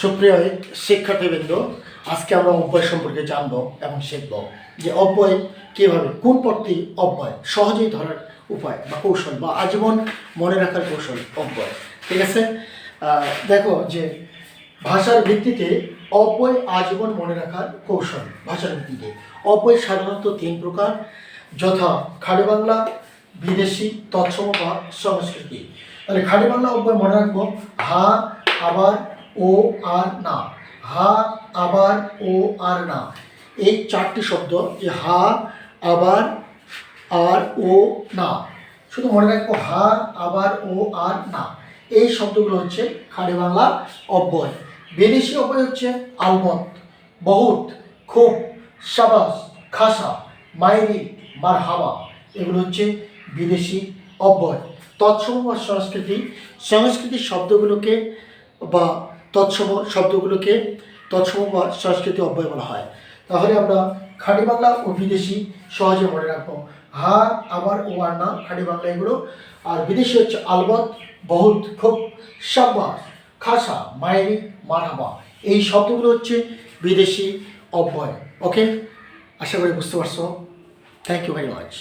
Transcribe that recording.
সুপ্রিয় শিক্ষার্থীবৃন্দ, আজকে আমরা অব্যয় সম্পর্কে জানব এবং শিখব যে অব্যয় কীভাবে, কোন পদটি অব্যয়, সহজেই ধরার উপায় বা কৌশল বা আজীবন মনে রাখার কৌশল অব্যয়। ঠিক আছে? দেখো যে ভাষার ভিত্তিতে অব্যয় আজীবন মনে রাখার কৌশল। ভাষার ভিত্তিতে অব্যয় সাধারণত তিন প্রকার, যথা খাড়ি বাংলা, বিদেশি, তৎসম বা সংস্কৃতি। তাহলে খাড়ি বাংলা অব্যয় মনে রাখব, হা, আবার ও আর না। হা আবার ও আর না। এই চারটি শব্দ যে হা আবার আর ও না। শুধু মনে রাখব হা আবার ও আর না। এই শব্দগুলো হচ্ছে খাড়ি বাংলা অব্যয়। বিদেশি অব্যয় হচ্ছে আলমত বহুত, খুব, সাবাস, খাসা, মাইরি হাওয়া এগুলো হচ্ছে বিদেশি অব্যয়। তৎসম সংস্কৃতি, সংস্কৃতির শব্দগুলোকে বা তৎসম শব্দগুলোকে তৎসম সংস্কৃতি অব্যয় বলা হয়। তাহলে আমরা খাঁটি বাংলা ও বিদেশি সহজে মনে রাখব। হা আবার ও আর না, খাঁটি বাংলা এগুলো। আর বিদেশি হচ্ছে আলবত বহুত, খুব সাব্বাস খাসা, মায়েরি মারহাবা এই শব্দগুলো হচ্ছে বিদেশি অব্যয়। ওকে? আশা করি বুঝতে পারছ। Thank you very much